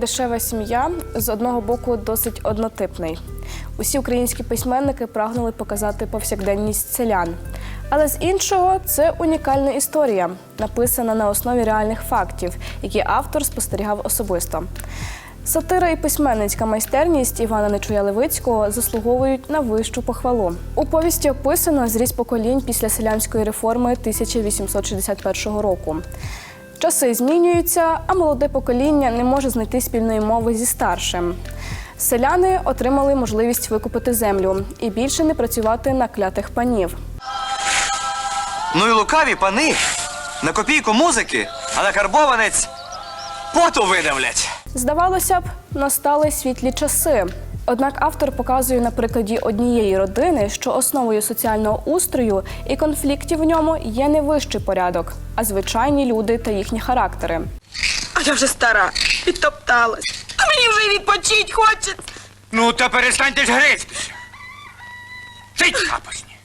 Кайдашева сім'я з одного боку досить однотипний. Усі українські письменники прагнули показати повсякденність селян. Але з іншого це унікальна історія, написана на основі реальних фактів, які автор спостерігав особисто. Сатира і письменницька майстерність Івана Нечуя Левицького заслуговують на вищу похвалу. У повісті описано зріст поколінь після селянської реформи 1861 року. Часи змінюються, а молоде покоління не може знайти спільної мови зі старшим. Селяни отримали можливість викупити землю і більше не працювати на клятих панів. Ну і лукаві пани на копійку музики, а на карбованець поту видавлять. Здавалося б, настали світлі часи. Однак автор показує на прикладі однієї родини, що основою соціального устрою і конфліктів в ньому є не вищий порядок, а звичайні люди та їхні характери. А я вже стара, підтопталась. А мені вже й відпочить хочеться. Ну, та перестаньте ж грецькися. Цить капосні.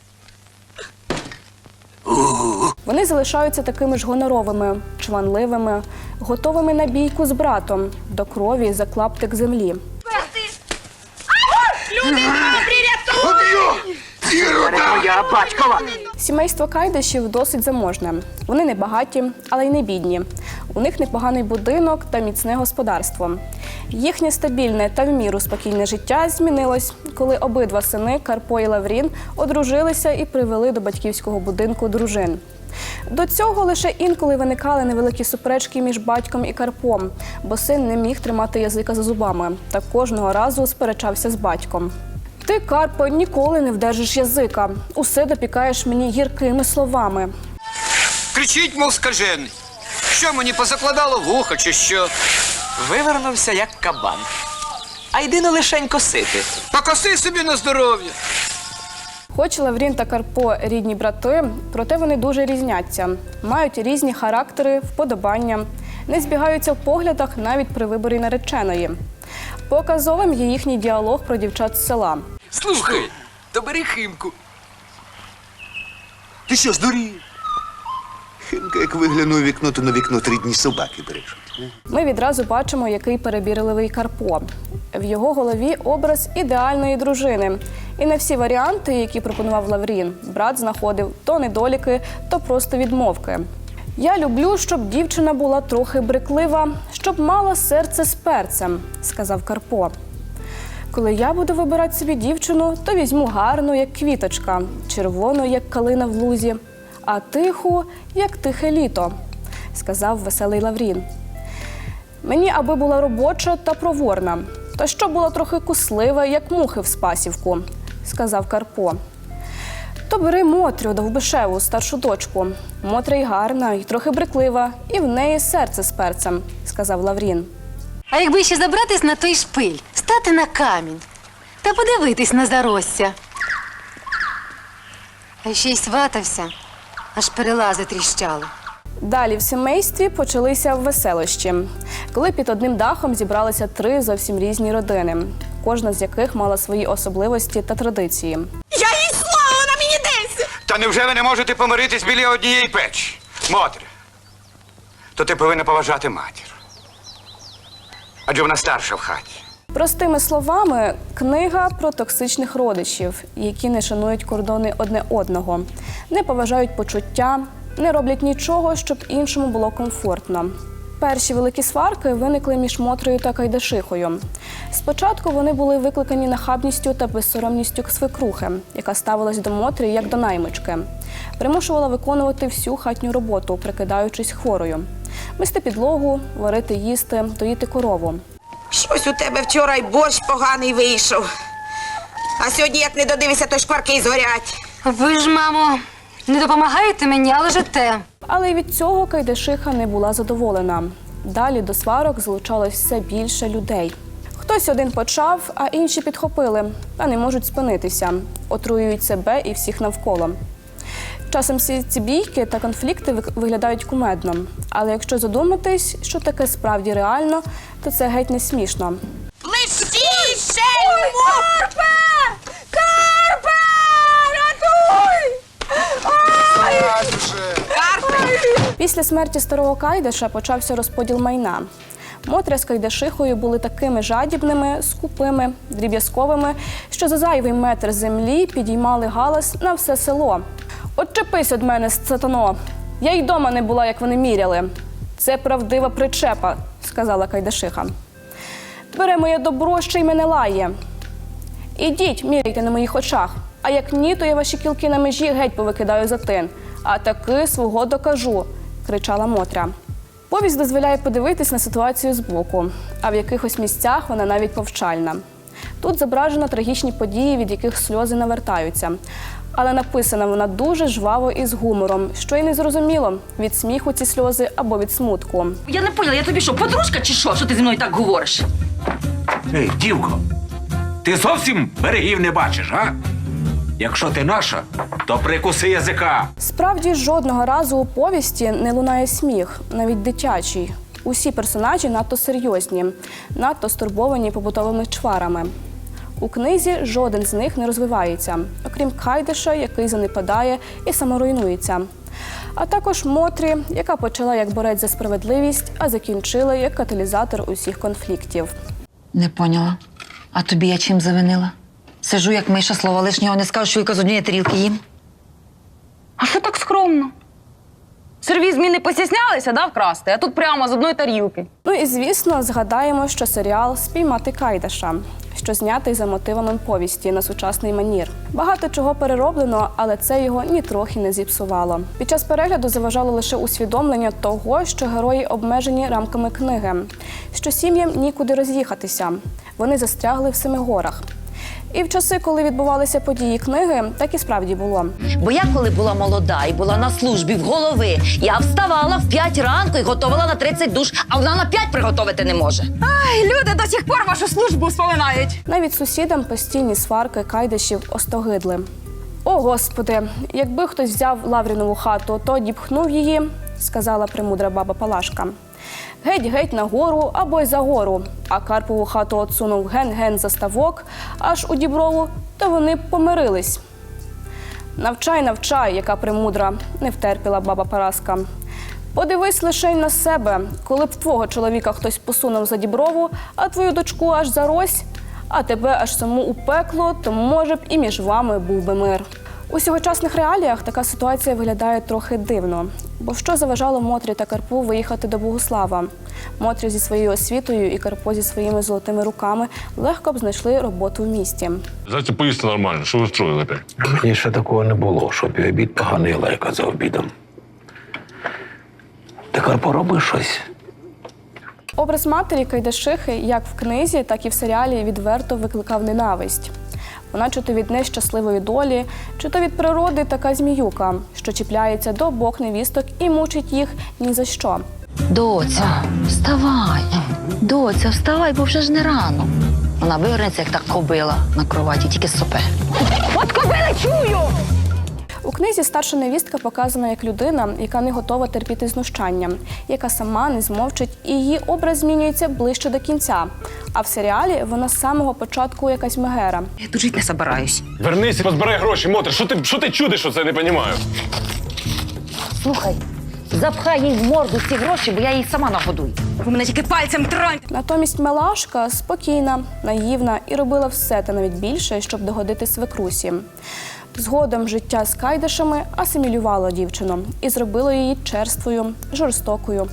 Вони залишаються такими ж гоноровими, чванливими, готовими на бійку з братом до крові за клаптик землі. Люди, добрі, Сімейство Кайдашів досить заможне. Вони не багаті, але й не бідні. У них непоганий будинок та міцне господарство. Їхнє стабільне та в міру спокійне життя змінилось, коли обидва сини Карпо і Лаврін одружилися і привели до батьківського будинку дружин. До цього лише інколи виникали невеликі суперечки між батьком і Карпом, бо син не міг тримати язика за зубами та кожного разу сперечався з батьком. Ти, Карпо, ніколи не вдержиш язика. Усе допікаєш мені гіркими словами. Кричить, мов скажений. Що мені позакладало вуха, чи що? Вивернувся як кабан. А йди ну лишень косити. Покоси собі на здоров'я. Хоч Лаврін та Карпо рідні брати, проте вони дуже різняться, мають різні характери, вподобання, не збігаються в поглядах навіть при виборі нареченої. Показовим є їхній діалог про дівчат з села. Слухай, то бери химку. Ти що, здурів? Химка, як виглянув вікно, то на вікно три дні собаки брешуть. Ми відразу бачимо, який перебірливий Карпо. В його голові образ ідеальної дружини. І на всі варіанти, які пропонував Лаврін, брат знаходив то недоліки, то просто відмовки. Я люблю, щоб дівчина була трохи бриклива, щоб мала серце з перцем, сказав Карпо. Коли я буду вибирати собі дівчину, то візьму гарну, як квіточка, червону, як калина в лузі, а тиху, як тихе літо, сказав веселий Лаврін. Мені аби була робоча та проворна, та що була трохи куслива, як мухи в спасівку, сказав Карпо. То бери Мотрю Довбишеву, старшу дочку. Мотря й гарна, і трохи бриклива, і в неї серце з перцем, сказав Лаврін. А якби ще забратись на той шпиль, стати на камінь та подивитись на заросся. А ще й сватався, аж перелази тріщали. Далі в сімействі почалися веселощі, коли під одним дахом зібралися три зовсім різні родини, кожна з яких мала свої особливості та традиції. Я їй слово, вона мені десь. Та невже ви не можете помиритись біля однієї печі? Мотря, то ти повинна поважати матір. Адже вона старша в хаті. Простими словами, книга про токсичних родичів, які не шанують кордони одне одного, не поважають почуття, не роблять нічого, щоб іншому було комфортно. Перші великі сварки виникли між Мотрою та Кайдашихою. Спочатку вони були викликані нахабністю та безсоромністю свекрухи, яка ставилась до Мотрі як до наймички, примушувала виконувати всю хатню роботу, прикидаючись хворою, мисти підлогу, варити їсти, доїти корову. Щось у тебе вчора й борщ поганий вийшов. А сьогодні, як не додивися, то шкварки й згорять. Ви ж, мамо, не допомагаєте мені, але жете. Але й від цього Кайдашиха не була задоволена. Далі до сварок залучалось все більше людей. Хтось один почав, а інші підхопили, та не можуть спинитися, отруюють себе і всіх навколо. Часом всі ці бійки та конфлікти виглядають кумедно. Але якщо задуматись, що таке справді реально, то це геть не смішно. Плещіше! Карпе! Карпе! Рятуй! Карпе! Після смерті старого Кайдаша почався розподіл майна. Мотря з Кайдашихою були такими жадібними, скупими, дріб'язковими, що за зайвий метр землі підіймали галас на все село. Отчепись від мене, сатано! Я й дома не була, як вони міряли. Це правдива причепа, сказала Кайдашиха. Бере моє добро, ще й мене лає. Ідіть, міряйте на моїх очах. А як ні, то я ваші кілки на межі геть повикидаю за тин. А таки свого докажу, кричала Мотря. Повість дозволяє подивитись на ситуацію збоку, а в якихось місцях вона навіть повчальна. Тут зображено трагічні події, від яких сльози навертаються. Але написана вона дуже жваво і з гумором, що й не зрозуміло від сміху ці сльози або від смутку. Я не поняла, я тобі що, подружка чи що? Що ти зі мною так говориш? Ей, дівко, ти зовсім берегів не бачиш, а? Якщо ти наша, то прикуси язика. Справді жодного разу у повісті не лунає сміх, навіть дитячий. Усі персонажі надто серйозні, надто стурбовані побутовими чварами. У книзі жоден з них не розвивається, окрім Кайдиша, який занепадає і саморуйнується. А також Мотрі, яка почала як борець за справедливість, а закінчила як каталізатор усіх конфліктів. Не поняла. А тобі я чим завинила? Сижу, як миша, слова лишнього не скажу, що я з однієї тарілки їм. А що так скромно? Сервіз мій не постіснялися, да, вкрасти, а тут прямо з одної тарілки. Ну і звісно, згадаємо, що серіал Спіймати Кайдаша, що знятий за мотивами повісті на сучасний манір. Багато чого перероблено, але це його нітрохи не зіпсувало. Під час перегляду заважало лише усвідомлення того, що герої обмежені рамками книги, що сім'ям нікуди роз'їхатися. Вони застрягли в семи горах. І в часи, коли відбувалися події книги, так і справді було. Бо я, коли була молода і була на службі в голови, я вставала в 5 ранку і готувала на 30 душ, а вона на 5 приготувати не може. Люди до сих пор вашу службу вспоминають. Навіть сусідам постійні сварки кайдашів остогидли. О, господи, якби хтось взяв Лаврінову хату, то діпхнув її, сказала премудра баба Палашка. Геть-геть на гору або й за гору, а Карпову хату отсунув ген-ген за ставок, аж у діброву, то вони помирились. Навчай, навчай, яка премудра, не втерпіла баба Параска. Подивись лише й на себе, коли б твого чоловіка хтось посунув за діброву, а твою дочку аж за рось, а тебе аж саму у пекло, то може б і між вами був би мир. У сьогочасних реаліях така ситуація виглядає трохи дивно. Бо що заважало Мотрі та Карпу виїхати до Богуслава? Мотрі зі своєю освітою і Карпо зі своїми золотими руками легко б знайшли роботу в місті. Дайте поїсти нормально, що ви строїли опять? Мені ще такого не було, щоб і обід поганий лайка за обідом. Тепер пороби щось. Образ матері Кайдашихи як в книзі, так і в серіалі відверто викликав ненависть. Вона чи то від нещасливої долі, чи то від природи така зміюка, що чіпляється до обох невісток і мучить їх ні за що. Доця, вставай. Доця, вставай, бо вже ж не рано. Вона вивернеться, як та кобила на кроваті, тільки сопе. У книзі старша невістка показана як людина, яка не готова терпіти знущання, яка сама не змовчить, і її образ змінюється ближче до кінця. А в серіалі вона з самого початку якась мегера. Я тут жити не собираюсь. Вернись, позбирай гроші, Мотр. Що ти, що ти чудиш, оце не розумію? Слухай, запхай їй в морду ці гроші, бо я її сама нагодую. Ви мене тільки пальцем троньте. Натомість Мелашка спокійна, наївна і робила все та навіть більше, щоб догодити свекрусі. Згодом життя з кайдашами асимілювало дівчину і зробило її черствою, жорстокою,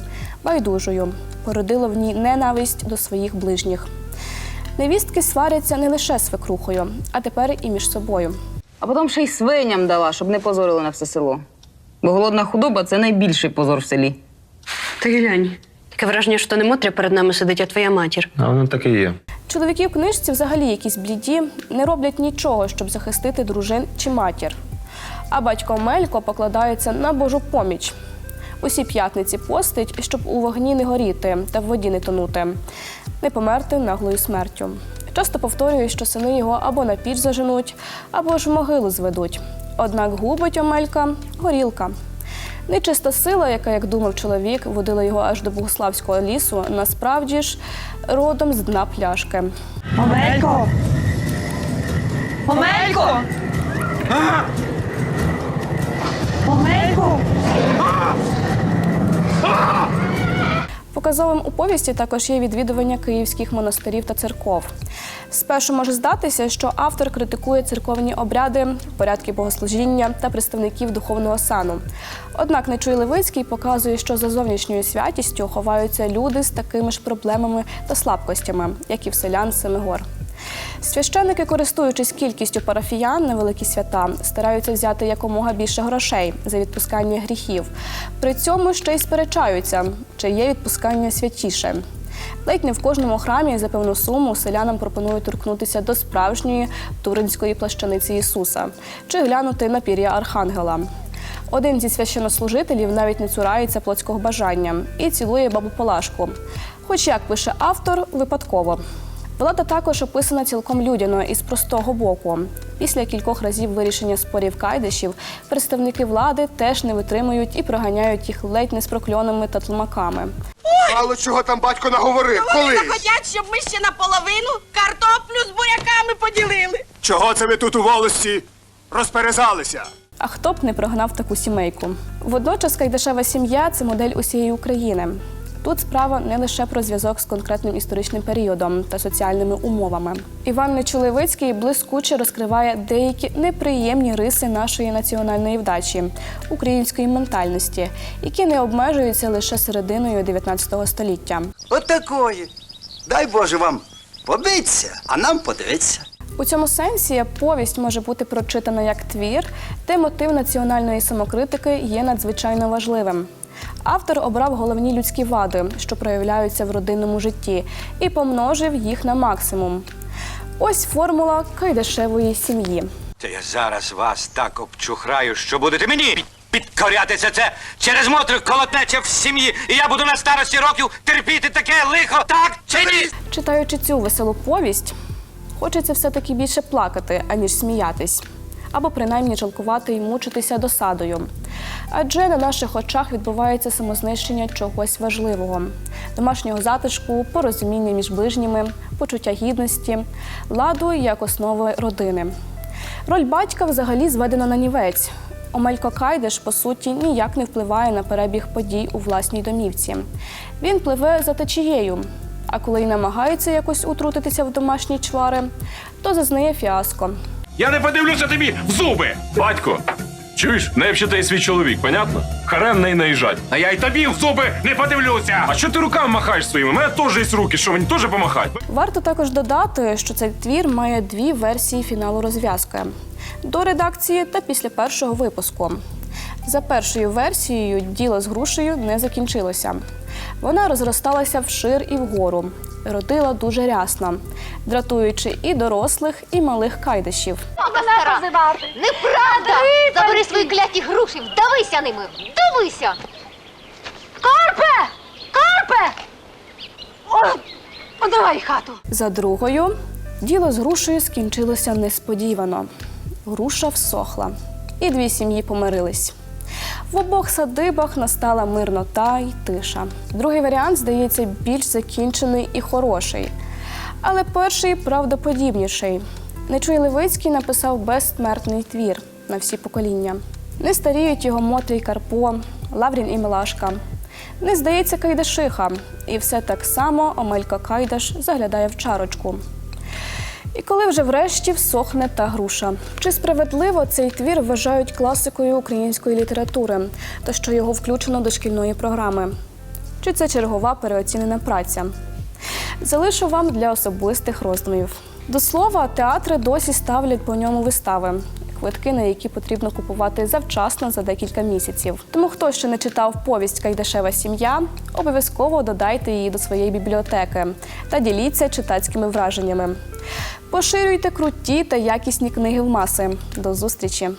байдужою, породило в ній ненависть до своїх ближніх. Невістки сваряться не лише з свекрухою, а тепер і між собою. А потім ще й свиням дала, щоб не позорили на все село. Бо голодна худоба це найбільший позор в селі. Ти глянь. Таке враження, що не Мотря перед нами сидить, а твоя матір. А воно так і є. Чоловіки в книжці взагалі якісь бліді, не роблять нічого, щоб захистити дружин чи матір. А батько Мелько покладається на Божу поміч. Усі п'ятниці постить, щоб у вогні не горіти та в воді не тонути, не померти наглою смертю. Часто повторює, що сини його або на піч заженуть, або ж в могилу зведуть. Однак губить Омелька горілка. Нечиста сила, яка, як думав чоловік, водила його аж до Богославського лісу, насправді ж родом з дна пляшки. Омелько! Омелько! Омелько! В Показовим у повісті також є відвідування київських монастирів та церков. Спершу може здатися, що автор критикує церковні обряди, порядки богослужіння та представників духовного сану. Однак Нечуй Левицький показує, що за зовнішньою святістю ховаються люди з такими ж проблемами та слабкостями, як і в селян Семигор. Священники, користуючись кількістю парафіян на великі свята, стараються взяти якомога більше грошей за відпускання гріхів. При цьому ще й сперечаються, чи є відпускання святіше. Ледь не в кожному храмі за певну суму селянам пропонують торкнутися до справжньої туринської плащаниці Ісуса чи глянути на пір'я Архангела. Один зі священнослужителів навіть не цурається плотського бажання і цілує бабу Палашку. Хоч як пише автор, випадково. Влада також описана цілком людяно і з простого боку. Після кількох разів вирішення спорів кайдашів представники влади теж не витримують і проганяють їх ледь не з прокльонами та тлумаками. Мало чого там батько наговорив. Коли? Хотять, щоб ми ще наполовину картоплю з буряками поділили. Чого це ви тут у волості розперезалися? А хто б не прогнав таку сімейку? Водночас Кайдашева сім'я це модель усієї України. Тут справа не лише про зв'язок з конкретним історичним періодом та соціальними умовами. Іван Нечулевицький блискуче розкриває деякі неприємні риси нашої національної вдачі, української ментальності, які не обмежуються лише серединою 19 століття. Отакої. Дай Боже вам побиться, а нам подивитися. У цьому сенсі повість може бути прочитана як твір, де мотив національної самокритики є надзвичайно важливим. Автор обрав головні людські вади, що проявляються в родинному житті, і помножив їх на максимум. Ось формула кайдашевої сім'ї. Та я зараз вас так обчухраю, що будете мені підкорятися це через мотрих колотнеча в сім'ї, і я буду на старості років терпіти таке лихо, так чи ні? Читаючи цю веселу повість, хочеться все-таки більше плакати, аніж сміятись, або принаймні жалкувати і мучитися досадою. Адже на наших очах відбувається самознищення чогось важливого: домашнього затишку, порозуміння між ближніми, почуття гідності, ладу як основи родини. Роль батька взагалі зведена на нівець. Омелько Кайдеш, по суті, ніяк не впливає на перебіг подій у власній домівці. Він пливе за течією, а коли й намагається якось утрутитися в домашні чвари, то зазнає фіаско. Я не подивлюся тобі в зуби! Батько, чуєш, не вчити свій чоловік, понятно? Харем не наїжджать. А я й тобі в зуби не подивлюся! А що ти руками махаєш своїми? У мене теж є руки, що мені теж помахати? Варто також додати, що цей твір має дві версії фіналу розв'язки до редакції та після першого випуску. За першою версією діло з грушею не закінчилося. Вона розросталася вшир і вгору, родила дуже рясно, дратуючи і дорослих, і малих кайдашів. Неправда! Забери свої кляті груші, вдавися ними! Вдавися! Карпе! Карпе! О, подавай хату! За другою діло з грушею скінчилося несподівано. Груша всохла, і дві сім'ї помирились. В обох садибах настала мирнота й тиша. Другий варіант здається більш закінчений і хороший, але перший правдоподібніший. Нечуй Левицький написав безсмертний твір на всі покоління. Не старіють його Мотрій Карпо, Лаврін і Милашка. Не здається Кайдашиха, і все так само Омелька Кайдаш заглядає в чарочку. І коли вже врешті всохне та груша. Чи справедливо цей твір вважають класикою української літератури, та що його включено до шкільної програми? Чи це чергова переоцінена праця? Залишу вам для особистих роздумів. До слова, театри досі ставлять по ньому вистави, квитки на які потрібно купувати завчасно за декілька місяців. Тому хто ще не читав повість Кайдашева сім'я, обов'язково додайте її до своєї бібліотеки та діліться читацькими враженнями. Поширюйте круті та якісні книги в маси. До зустрічі!